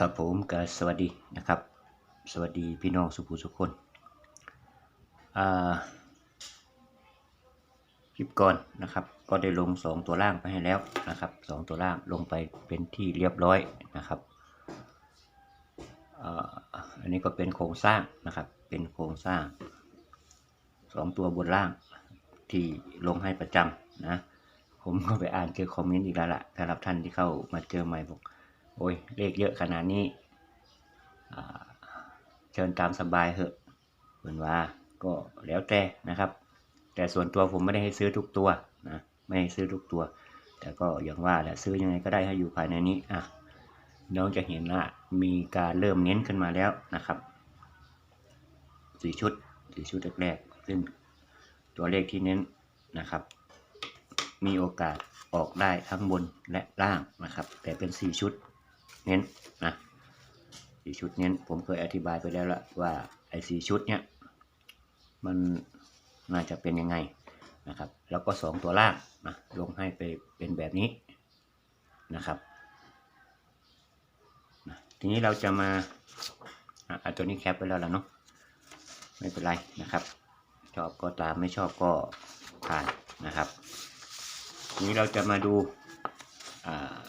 ครับผมก็สวัสดีนะครับ สวัสดีพี่น้องสุภูสุขคนอ่าคลิปก่อนนะครับ ก็ได้ลง 2 ตัวล่างไปให้แล้วนะครับสองตัวล่างลงไปเป็นที่เรียบร้อยนะครับอ่าอันนี้ก็เป็นโครงสร้างนะครับ เป็นโครงสร้าง 2 ตัวบนล่างที่ลงให้ประจำนะ ผมก็ไปอ่านเจอคอมเมนต์อีกแล้วล่ะสำหรับท่านที่เข้ามาเจอใหม่บอก โอ้ยเลขเยอะขนาดนี้เชิญตามสบายเหอะเหมือนว่าก็แล้วแต่นะครับ แต่ส่วนตัวผมไม่ได้ให้ซื้อทุกตัวนะไม่ให้ซื้อทุกตัว แต่ก็อย่างว่าแหละซื้อยังไงก็ได้ให้อยู่ภายในนี้อะน้องจะเห็นว่ามีการเริ่มเน้นขึ้นมาแล้วนะครับสี่ชุดสี่ชุดแรกๆซึ่งตัวเลขที่เน้นนะครับ มีโอกาสออกได้ทั้งบนและล่างนะครับ แต่เป็น 4 ชุด เน้นนะสี่ชุดเน้น ผมเคยอธิบายไปแล้วละว่าไอ้สชุดเนี้ยมันน่าจะเป็นยังไงนะครับ แล้วก็2ตัวล่างนะลงให้ไปเป็นแบบนี้นะครับทีนี้เราจะมาอะเอาตัวนี้แคปไปแล้วล่ะเนาะไม่เป็นไรนะครับ ชอบก็ตามไม่ชอบก็ผ่านนะครับ ทีนี้เราจะมาดูอ่า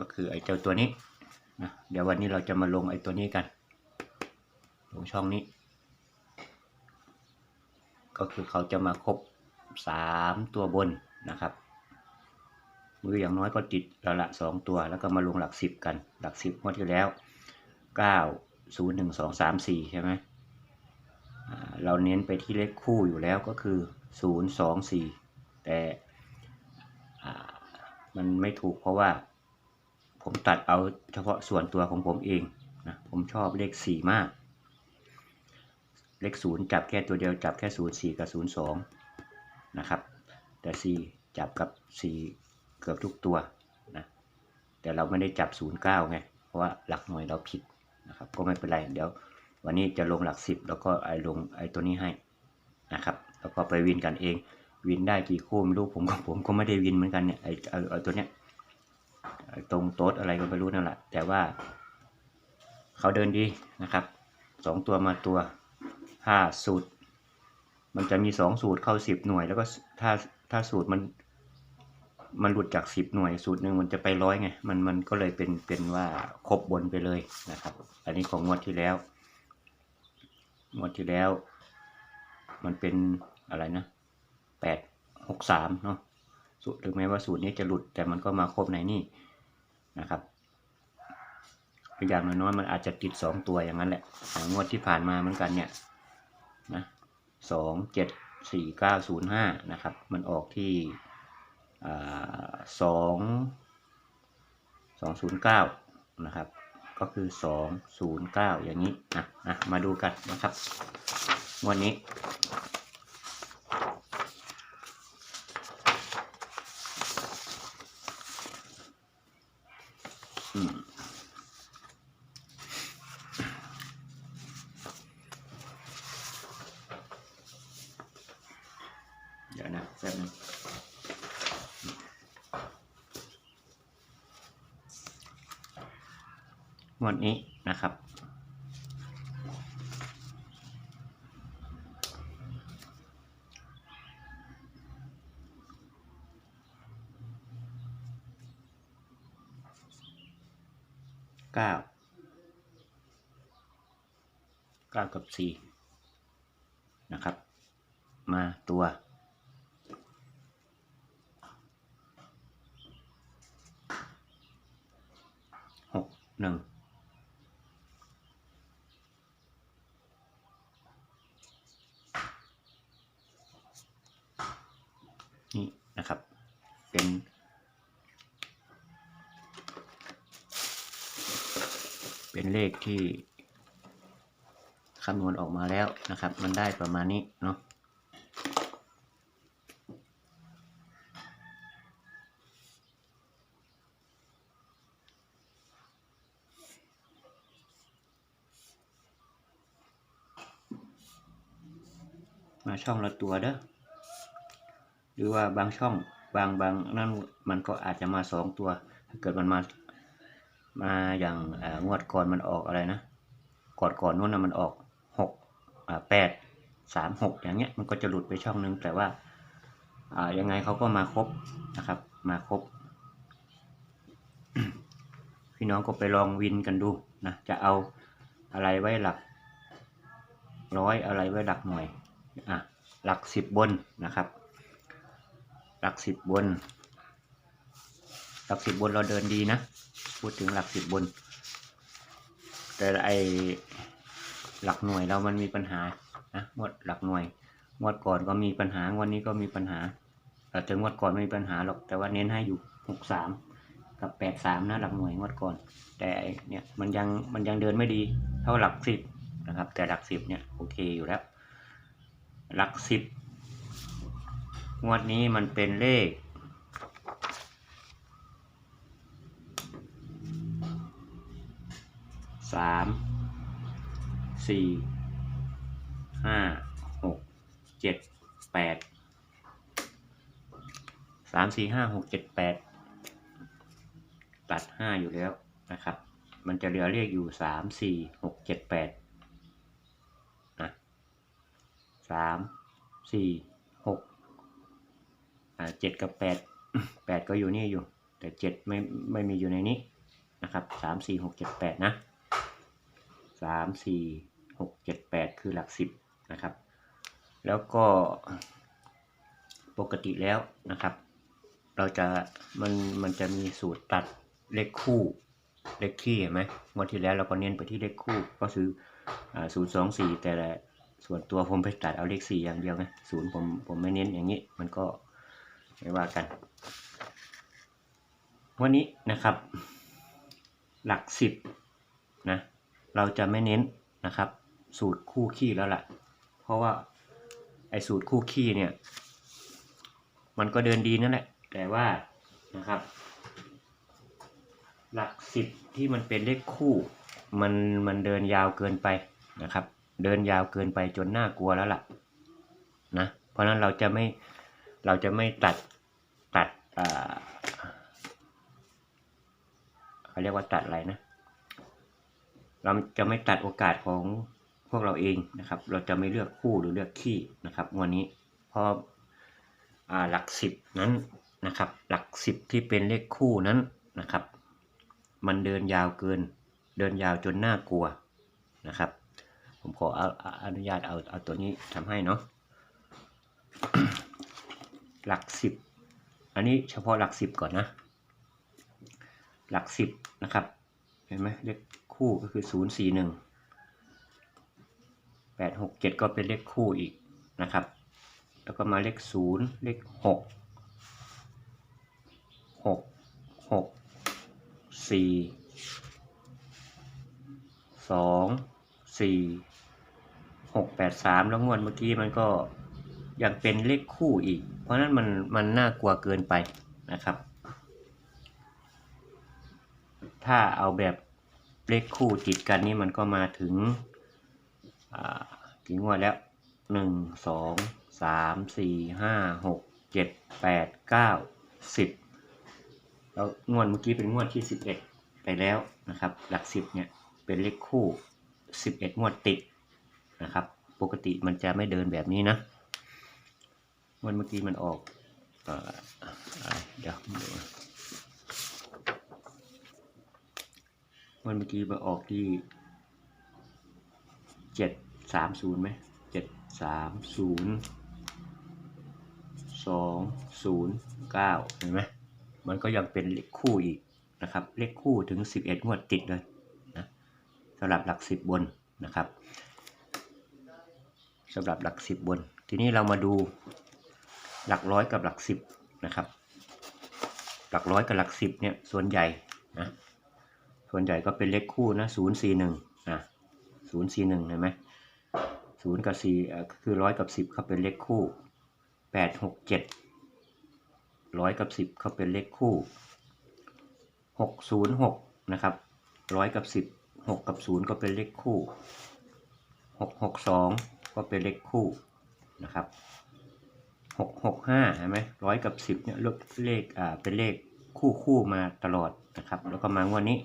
ก็คือไอ้เจ้าตัวนี้นะเดี๋ยววันนี้เราจะมาลงไอ้ตัวนี้กัน ลงช่องนี้ ก็คือเขาจะมาครบสามตัวบนนะครับมืออย่างน้อยก็ติดล้วละสองตัว แล้วก็มาลงหลักสิบกัน หลักสิบงวดที่แล้วเก้าศูนย์หนึ่งสองสามสี่ใช่ไหมเราเน้นไปที่เลขคู่อยู่แล้วก็คือ0 2 4แต่อ่ามันไม่ถูกเพราะว่า ผมตัดเอาเฉพาะส่วนตัวของผมเองนะผมชอบเลข 4 มาก เลข 0 จับแค่ตัวเดียวจับแค่ 0 4 กับ 0 2 นะครับ แต่ 4 จับกับ 4 เกือบทุกตัวนะแต่เราไม่ได้จับ 0 9 ไง เพราะว่าหลักหน่วยเราผิดนะครับ ก็ไม่เป็นไร เดี๋ยววันนี้จะลงหลักสิบแล้วก็ไอ้ลงไอ้ตัวนี้ให้นะครับ แล้วก็ไปวินกันเอง วินได้กี่คู่ไม่รู้ผมก็ผมก็ไม่ได้วินเหมือนกันเนี่ยไอ้ไอ้ตัวเนี้ย ตรงโต๊ดอะไรก็ไม่รู้นั่นแหละ แต่ว่า เขาเดินดีนะครับสองตัวมาตัวห้าสูตร มันจะมีสองสูตรเข้าสิบหน่วย แล้วก็ถ้าถ้าสูตรมันมันหลุดจากสิบหน่วยสูตรหนึ่งมันจะไปร้อยไงมันมันก็เลยเป็นเป็นว่าครบบนไปเลยนะครับ อันนี้ของงวดที่แล้วงวดที่แล้ว มันเป็นอะไรนะแปดหกสามเนาะสูตรถึงแม้ว่าสูตรนี้จะหลุดแต่มันก็มาครบในนี่ นะครับอย่างน้อยๆมันอาจจะติดสองตัวอย่างนั้นแหละอย่างงวดที่ผ่านมาเหมือนกันเนี่ยนะสองเจ็ดสี่เก้าศูนย์ห้านะครับ มันออกที่สองสองศูนย์เก้านะครับ ก็คือ209อย่างนี้นะนะมาดูกันนะครับ วันนี้ อืมเดี๋ยวนะแป๊บนึง งวดนี้นะครับ เก้าเก้ากับสี่นะครับ มาตัวหกหนึ่งนี่นะครับ เป็น เป็นเลขที่คำนวณออกมาแล้วนะครับ มันได้ประมาณนี้เนาะมาช่องละตัวเด้อหรือว่าบางช่องบางบางนั่นมันก็อาจจะมาสองตัว ถ้าเกิดมันมา มาอย่างงวดก่อนมันออกอะไรนะก่อนก่อนนู้นนะมันออกหกแปดสามหกอย่างเงี้ยมันก็จะหลุดไปช่องนึง แต่ว่าอ่ายังไงเขาก็มาครบนะครับ มาครบ พี่น้องก็ไปลองวินกันดูนะจะเอาอะไรไว้หลักร้อยอะไรไว้หลักหน่วยอะหลักสิบบนนะครับ หลักสิบบน หลักสิบบนเราเดินดีนะ พูดถึงหลักสิบบน แต่ไอหลักหน่วยเรามันมีปัญหานะงวดหลักหน่วยงวดก่อนก็มีปัญหางวดนี้ก็มีปัญหาเออถึงงวดก่อนไม่มีปัญหาหรอก แต่ว่าเน้นให้อยู่หกสามกับแปดสามนะหลักหน่วยงวดก่อน แต่เนี่ยมันยังมันยังเดินไม่ดีเท่าหลักสิบนะครับ แต่หลักสิบเนี่ยโอเคอยู่แล้ว หลักสิบงวดนี้มันเป็นเลข สามสี่ห้าหกเจ็ดแปดสามสี่ห้าหกเจ็ดแปดตัดห้าอยู่แล้วนะครับ มันจะเหลือเลขอยู่สามสี่หกเจ็ดแปดนะสามสี่หกอ่าเจ็ดกับแปดแปดก็อยู่นี่อยู่ แต่เจ็ดไม่ไม่มีอยู่ในนี้นะครับสามสี่หกเจ็ดแปดนะ สามสี่หกเจ็ดแปดคือหลักสิบนะครับ แล้วก็ปกติแล้วนะครับ เราจะมันมันจะมีสูตรตัดเลขคู่เลขคี่เห็นไหมงวดที่แล้วเราก็เน้นไปที่เลขคู่ก็คือศูนย์สองสี่แต่ละส่วนตัวผมไปตัดเอาเลขสี่อย่างเดียวไงศูนย์ผมผมไม่เน้นอย่างนี้ มันก็ไม่ว่ากัน วันนี้นะครับ หลักสิบนะ เราจะไม่เน้นนะครับ สูตรคู่ขี้แล้วล่ะเพราะว่าไอ้สูตรคู่ขี้เนี่ย มันก็เดินดีนั่นแหละ แต่ว่านะครับ หลักสิบที่มันเป็นเลขคู่ มันมันเดินยาวเกินไปนะครับ เดินยาวเกินไปจนน่ากลัวแล้วล่ะนะเพราะฉะนั้นเราจะไม่เราจะไม่ตัดตัดอ่าเขาเรียกว่าตัดอะไรนะ เราจะไม่ตัดโอกาสของพวกเราเองนะครับ เราจะไม่เลือกคู่หรือเลือกขี้นะครับวันนี้เพราะหลักสิบนั้นนะครับ หลักสิบที่เป็นเลขคู่นั้นนะครับ มันเดินยาวเกิน เดินยาวจนน่ากลัวนะครับ ผมขออาเอาอนุญาตเอาเอาตัวนี้ทำให้เนาะหลักสิบอันนี้เฉพาะหลักสิบก่อนนะ หลักสิบนะครับ เห็นไหมเลข คู่ก็คือศูนย์สี่หนึ่งแปดหกเจ็ดก็เป็นเลขคู่อีกนะครับ แล้วก็มาเลขศูนย์เลขหกหกหกสี่สองสี่หกแปดสามแล้วงวดเมื่อกี้มันก็ยังเป็นเลขคู่อีก เพราะฉะนั้นมันมันน่ากลัวเกินไปนะครับ ถ้าเอาแบบ เลขคู่ติดกันนี่มันก็มาถึงกี่งวดแล้วหนึ่งสองสามสี่ห้าหกเจ็ดแปดเก้าสิบแล้วงวดเมื่อกี้เป็นงวดที่สิบเอ็ดไปแล้วนะครับ หลักสิบเนี่ยเป็นเลขคู่สิบเอ็ดงวดติดนะครับ ปกติมันจะไม่เดินแบบนี้นะงวดเมื่อกี้มันออกอเดี๋ยว วันเมื่อกี้มาออกที่เจ็ดสามศูนย์ไหมเจ็ดสามศูนย์สองศูนย์เก้าเห็นไหมมันก็ยังเป็นเลขคู่อีกนะครับ เลขคู่ถึงสิบเอ็ดงวดติดเลยนะสำหรับหลักสิบบนนะครับสำหรับหลักสิบบน ทีนี้เรามาดูหลักร้อยกับหลักสิบนะครับ หลักร้อยกับหลักสิบเนี่ยส่วนใหญ่นะ ส่วนใหญ่ก็เป็นเลขคู่นะศูนย์สี่หนึ่งอะศูนย์สี่หนึ่งเห็นไหมศูนย์กับสี่คือร้อยกับสิบเขาเป็นเลขคู่แปดหกเจ็ดร้อยกับสิบเขาเป็นเลขคู่หกศูนย์หกนะครับร้อยกับสิบหกกับศูนย์ก็เป็นเลขคู่หกหกสองก็เป็นเลขคู่นะครับหกหกห้าเห็นไหมร้อยกับสิบเนี่ยเลขเลขอ่าเป็นเลขคู่คู่มาตลอดนะครับ แล้วก็มางวดนี้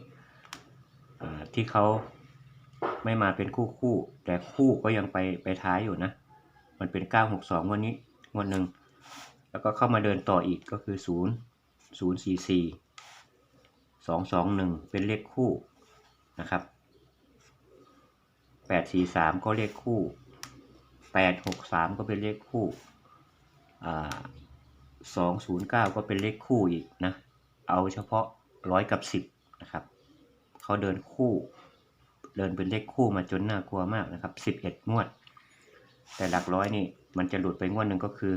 ที่เขาไม่มาเป็นคู่คู่แต่คู่ก็ยังไปไปท้ายอยู่นะ มันเป็นเก้าหกสองวันนี้งวันหนึ่ง แล้วก็เข้ามาเดินต่ออีกก็คือศูนย์ศูนย์สี่สี่สองสองหนึ่งเป็นเลขคู่นะครับแปดสี่สามก็เลขคู่แปดหกสามก็เป็นเลขคู่สองศูนย์เก้าก็เป็นเลขคู่อีกนะ เอาเฉพาะร้อยกับสิบนะครับ เขาเดินคู่ เดินเป็นเลขคู่มาจนน่ากลัวมากนะครับสิบเอ็ดงวด แต่หลักร้อยนี่มันจะหลุดไปงวดหนึ่งก็คือ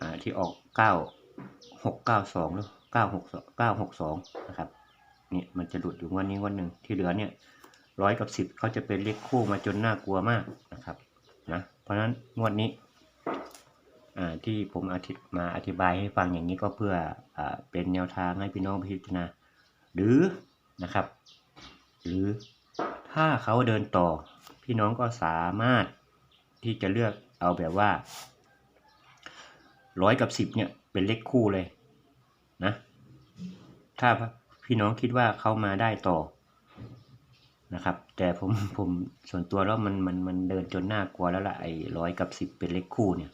อ่าที่ออกเก้าหกเก้าสองหรือเก้าหกเก้าหกสองนะครับเนี่ยมันจะหลุดอยู่งวดนี้งวดหนึ่งที่เหลือเนี่ยร้อยกับสิบเขาจะเป็นเลขคู่มาจนน่ากลัวมากนะครับนะเพราะฉะนั้นงวดนี้อ่าที่ผมอธิมาอธิบายให้ฟังอย่างนี้ก็เพื่ออ่าเป็นแนวทางให้พี่น้องพิจารณาหรือ นะครับ หรือถ้าเขาเดินต่อ พี่น้องก็สามารถที่จะเลือกเอาแบบว่าร้อยกับสิบเนี่ยเป็นเลขคู่เลยนะถ้าพี่น้องคิดว่าเขามาได้ต่อนะครับ แต่ผมผมส่วนตัวแล้วมันมันมันเดินจนน่ากลัวแล้วล่ะไอ้ร้อยกับสิบเป็นเลขคู่เนี่ย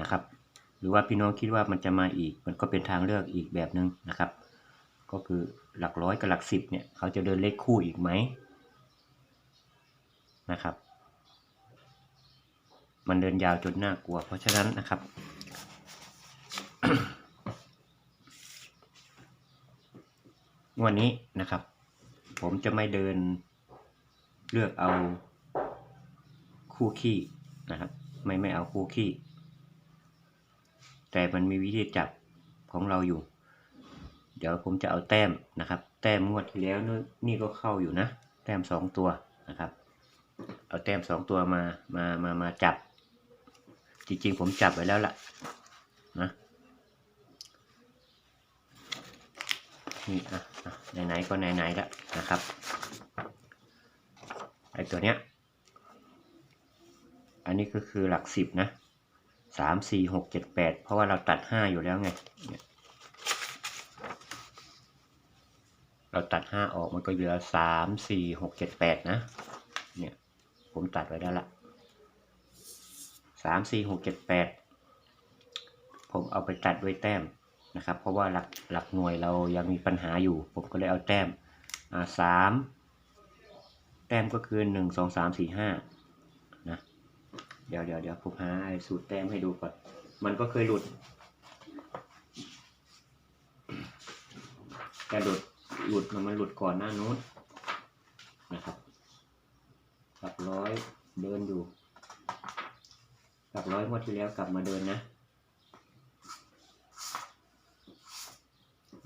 นะครับ หรือว่าพี่น้องคิดว่ามันจะมาอีก มันก็เป็นทางเลือกอีกแบบหนึ่งนะครับ ก็คือ หลักร้อยกับหลักสิบเนี่ยเขาจะเดินเลขคู่อีกไหมนะครับ มันเดินยาวจนน่ากลัว เพราะฉะนั้นนะครับ วันนี้นะครับ ผมจะไม่เดินเลือกเอาคู่ขี้นะครับ ไม่ไม่เอาคู่ขี้ แต่มันมีวิธีจับของเราอยู่ เดี๋ยวผมจะเอาแต้มนะครับ แต้มงวดที่แล้วนี่นี่ก็เข้าอยู่นะ แต้มสองตัวนะครับ เอาแต้มสองตัวมามามามาจับ จริงๆผมจับไว้แล้วล่ะนะนี่อะอะไหนๆก็ไหนๆแล้วนะครับไอตัวเนี้ยอันนี้ก็คือหลักสิบนะสามสี่หกเจ็ดแปดเพราะว่าเราตัดห้าอยู่แล้วไง เราตัดห้าออกมันก็เหลือสามสี่หกเจ็ดแปดนะ เนี่ย ผมตัดไว้ได้ละสามสี่หกเจ็ดแปดผมเอาไปตัดด้วยแต้มนะครับ เพราะว่าหลักหลักหน่วยเรายังมีปัญหาอยู่ ผมก็เลยเอาแต้มอาสามแต้มก็คือหนึ่งสองสามสี่ห้านะเดี๋ยวเดี๋ยวเดี๋ยวผมหาสูตรแต้มให้ดูก่อน มันก็เคยหลุดแต่หลุด หลุดมันหลุดก่อนหน้านู้นนะครับหลักร้อยเดินอยู่หลักร้อยงวดที่แล้วกลับมาเดินนะ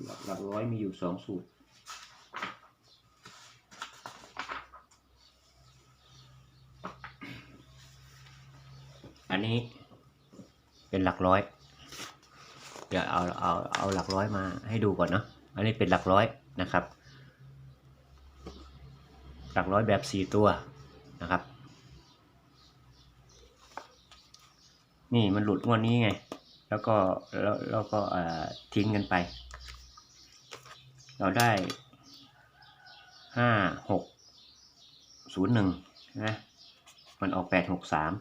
หลักหลักร้อยมีอยู่สองสูตรอันนี้เป็นหลักร้อย เดี๋ยวเอาเอาเอาหลักร้อยมาให้ดูก่อนเนาะ อันนี้เป็นหลักร้อย นะครับ หลักร้อยแบบสี่ตัวนะครับ นี่มันหลุดงวดนี้ไง แล้วก็แล้วแล้วก็ทิ้งกันไป เราได้ห้าหกศูนย์หนึ่งนะมันออกแปดหกสาม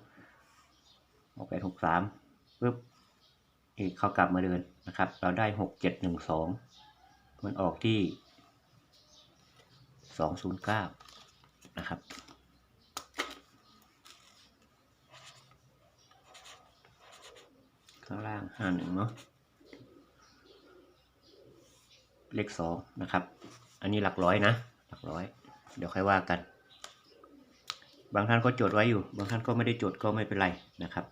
ออกแปดหกสามปึ๊บอีกเขากลับมาเดินนะครับ เราได้หกเจ็ดหนึ่งสองมันออกที่ สองศูนย์เก้านะครับ ข้างล่างห้าหนึ่งเนาะเลขสองนะครับ อันนี้หลักร้อยนะ หลักร้อย เดี๋ยวค่อยว่ากัน บางท่านก็จดไว้อยู่ บางท่านก็ไม่ได้จดก็ไม่เป็นไรนะครับ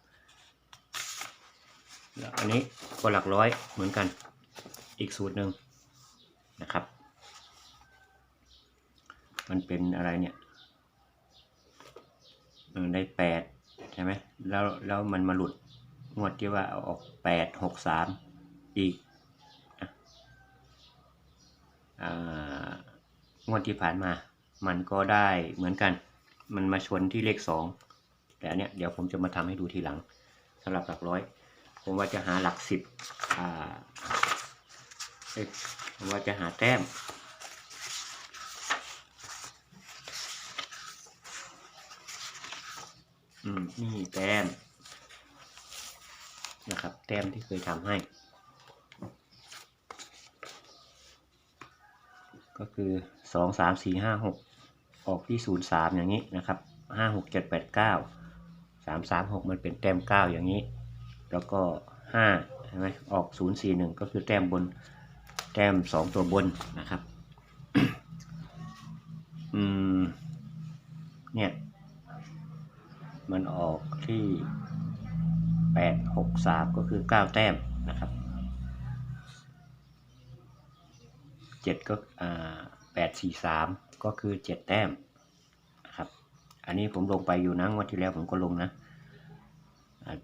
อันนี้ก็หลักร้อยเหมือนกัน อีกสูตรหนึ่งนะครับ มันเป็นอะไรเนี่ยได้แปดใช่ไหมแล้วแล้วมันมาหลุดงวดที่ว่าเอาออกแปดหกสามอีกองวดที่ผ่านมา มันก็ได้เหมือนกัน มันมาชนที่เลขสองแต่อันเนี้ยเดี๋ยวผมจะมาทำให้ดูทีหลังสำหรับหลักร้อย ผมว่าจะหาหลักสิบอ่าเอ้ยผมว่าจะหาแต้ม อืม นี่แต้มนะครับ แต้มที่เคยทำให้ ก็คือสองสามสี่ห้าหกออกที่ศูนย์สามอย่างนี้นะครับห้าหกเจ็ดแปดเก้าสามสามหกมันเป็นแต้มเก้าอย่างนี้ แล้วก็ห้าใช่ไหมออกศูนย์สี่หนึ่งก็คือแต้มบนแต้มสองตัวบนนะครับ อืม เนี่ย มันออกที่แปดหกสามก็คือเก้าแต้มนะครับเจ็ดก็อ่าแปดสี่สามก็คือเจ็ดแต้มนะครับ อันนี้ผมลงไปอยู่นะงวดที่แล้วผมก็ลงนะ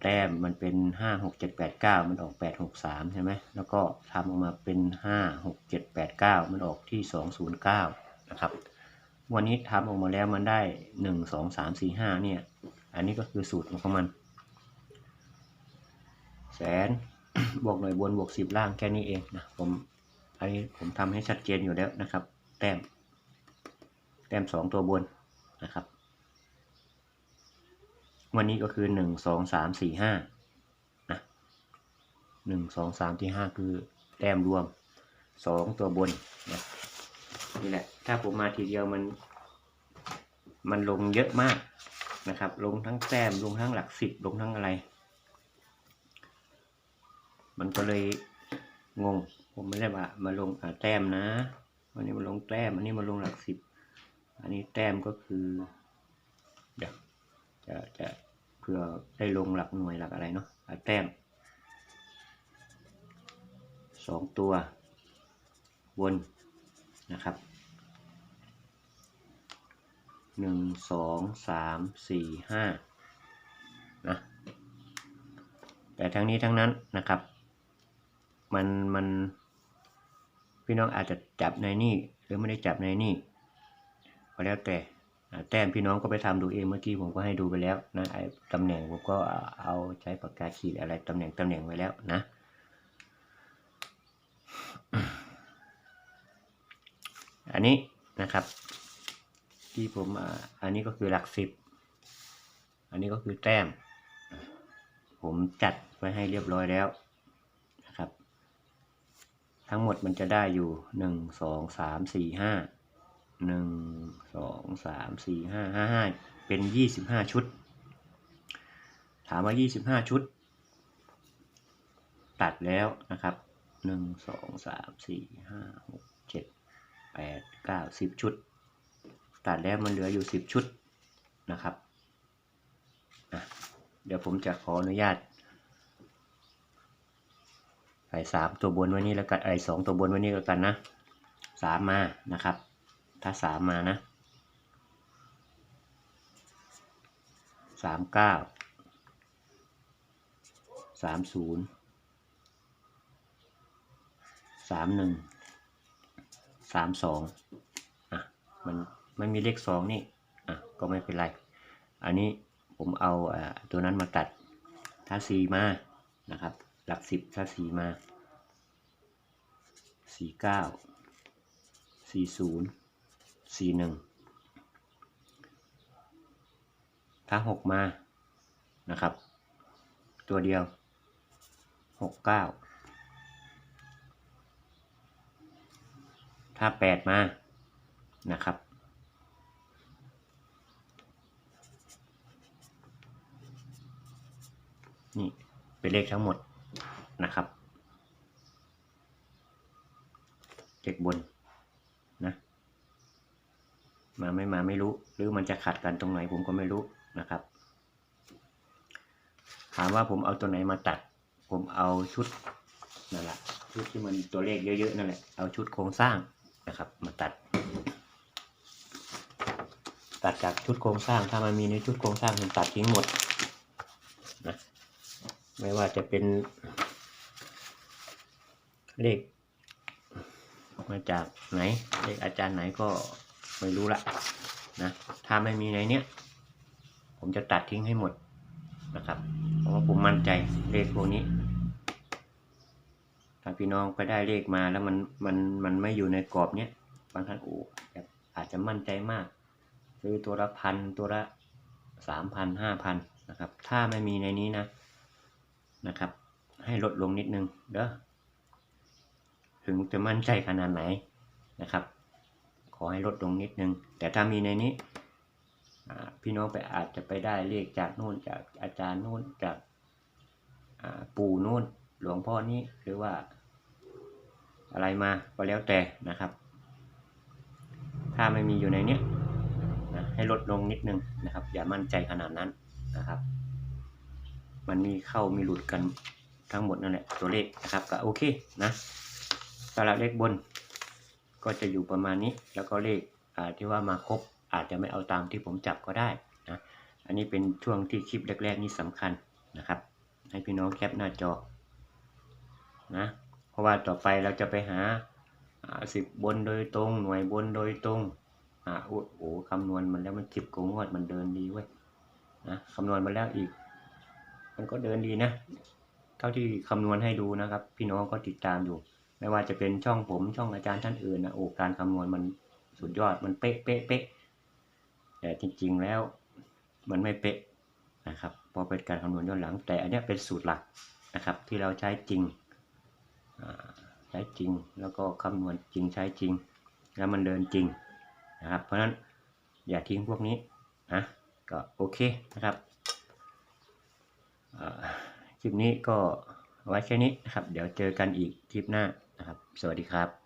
แต้มมันเป็นห้าหกเจ็ดแปดเก้ามันออกแปดหกสามใช่ไหม แล้วก็ทำออกมาเป็นห้าหกเจ็ดแปดเก้ามันออกที่สองศูนย์เก้านะครับ วันนี้ทำออกมาแล้วมันได้หนึ่งสองสามสี่ห้าเนี่ย อันนี้ก็คือสูตรของมัน แสนบวกหน่วยบนบวกสิบล่างแค่นี้เองนะผมอันนี้ผมทำให้ชัดเจนอยู่แล้วนะครับ แต้ม แต้มสองตัวบนนะครับวันนี้ก็คือหนึ่งสองสามสี่ห้านะหนึ่งสองสามที่ห้าคือแต้มรวมสองตัวบนนะนี่แหละ ถ้าผมมาทีเดียวมัน มันลงเยอะมาก นะครับ ลงทั้งแต้มลงทั้งหลักสิบลงทั้งอะไร มันก็เลยงง ผมไม่ได้ว่ามาลงแต้มนะวันนี้มาลงแต้มอันนี้มาลงหลักสิบอันนี้แต้มก็คือเดี๋ยวจะจะเพื่อได้ลงหลักหน่วยหลักอะไรเนาะอ่าแต้มสองตัว วนนะครับ หนึ่งสองสามสี่ห้านะแต่ทั้งนี้ทั้งนั้นนะครับ มันมันพี่น้องอาจจะจับในนี่หรือไม่ได้จับในนี่ก็แล้วแต่แต้มพี่น้องก็ไปทำดูเองเมื่อกี้ผมก็ให้ดูไปแล้วนะไอ้ตำแหน่งผมก็เอาใช้ปากกาขีดอะไรตำแหน่งตำแหน่งไว้แล้วนะอันนี้นะครับ ที่ผมอ่าอันนี้ก็คือหลักสิบ อันนี้ก็คือแต้ม ผมจัดไว้ให้เรียบร้อยแล้วนะครับ ทั้งหมดมันจะได้อยู่หนึ่งสองสามสี่ห้าหนึ่งสองสามสี่ห้าห้าห้าเป็นยี่สิบห้าชุด ถามว่ายี่สิบห้าชุด ตัดแล้วนะครับหนึ่งสองสามสี่ห้าหกเจ็ดแปดเก้าสิบชุด ตัดแล้วมันเหลืออยู่สิบชุดนะครับเดี๋ยวผมจะขออนุญาตใส่สามตัวบนไว้นี่แล้วกันไอ้สองตัวบนไว้นี่แล้วกันนะสามมานะครับ ถ้าสามมานะสามเก้าสามศูนย์สามหนึ่งสามสองอะมัน ไม่มีเลขสองนี่อะก็ไม่เป็นไร อันนี้ผมเอาอ่าตัวนั้นมาตัดถ้าสี่มานะครับ หลักสิบถ้าสี่มาสี่เก้าสี่ศูนย์สี่หนึ่งถ้าหกมานะครับ ตัวเดียวหกเก้าถ้าแปดมานะครับ นี่เป็นเลขทั้งหมดนะครับเลขบนนะมาไม่มาไม่รู้ หรือมันจะขัดกันตรงไหนผมก็ไม่รู้นะครับ ถามว่าผมเอาตัวไหนมาตัด ผมเอาชุดนั่นแหละชุดที่มันตัวเลขเยอะๆนั่นแหละเอาชุดโครงสร้างนะครับ มาตัด ตัดจากชุดโครงสร้างถ้ามันมีในชุดโครงสร้างผมตัดทิ้งหมด ไม่ว่าจะเป็น เลข มาจากไหน เลขอาจารย์ไหนก็ไม่รู้ละนะ ถ้าไม่มีในเนี้ย ผมจะตัดทิ้งให้หมดนะครับ เพราะว่าผมมั่นใจเลขพวกนี้ ถ้าพี่น้องไปได้เลขมาแล้วมันมันมันไม่อยู่ในกรอบเนี้ยบางท่านโอ้อาจจะมั่นใจมากซื้อตัวละพันตัวละสามพันห้าพันนะครับ ถ้าไม่มีในนี้นะ นะครับ ให้ลดลงนิดนึงเด้อถึงจะมั่นใจขนาดไหนนะครับ ขอให้ลดลงนิดนึง แต่ถ้ามีในนี้พี่น้องไปอาจจะไปได้เลขจากนู่นจากอาจารย์นู่นจากปู่นู่นหลวงพ่อนี้หรือว่า อะไรมาก็แล้วแต่นะครับ ถ้าไม่มีอยู่ในนี้นะให้ลดลงนิดนึงนะครับ อย่ามั่นใจขนาดนั้นนะครับ มันมีเข้ามีหลุดกันทั้งหมดนั่นแหละตัวเลขนะครับก็โอเคนะสำหรับเลขบน ก็จะอยู่ประมาณนี้ แล้วก็เลขที่ว่ามาครบอาจจะไม่เอาตามที่ผมจับก็ได้นะอันนี้เป็นช่วงที่คลิปแรก ๆ นี่สำคัญนะครับ ให้พี่น้องแคปหน้าจอนะเพราะว่าต่อไปเราจะไปหาสิบบนโดยตรง หน่วยบนโดยตรงอ่าโอ้โหคำนวณมันแล้วมันจิบกงวดมันเดินดีเว้ยนะคำนวณมาแล้วอีก มันก็เดินดีนะ เท่าที่คำนวณให้ดูนะครับ พี่น้องก็ติดตามอยู่ ไม่ว่าจะเป็นช่องผมช่องอาจารย์ท่านอื่นนะโอ้การคำนวณมันสุดยอดมันเป๊ะเป๊ะเป๊ะแต่จริง ๆแล้วมันไม่เป๊ะนะครับพอเป็นการคำนวณย้อนหลัง แต่อันนี้เป็นสูตรหลักนะครับ ที่เราใช้จริงใช้จริงแล้วก็คำนวณจริงใช้จริง แล้วมันเดินจริงนะครับ เพราะฉะนั้นอย่าทิ้งพวกนี้นะก็โอเคนะครับ คลิปนี้ก็ไว้แค่นี้นะครับ เดี๋ยวเจอกันอีกคลิปหน้านะครับ สวัสดีครับ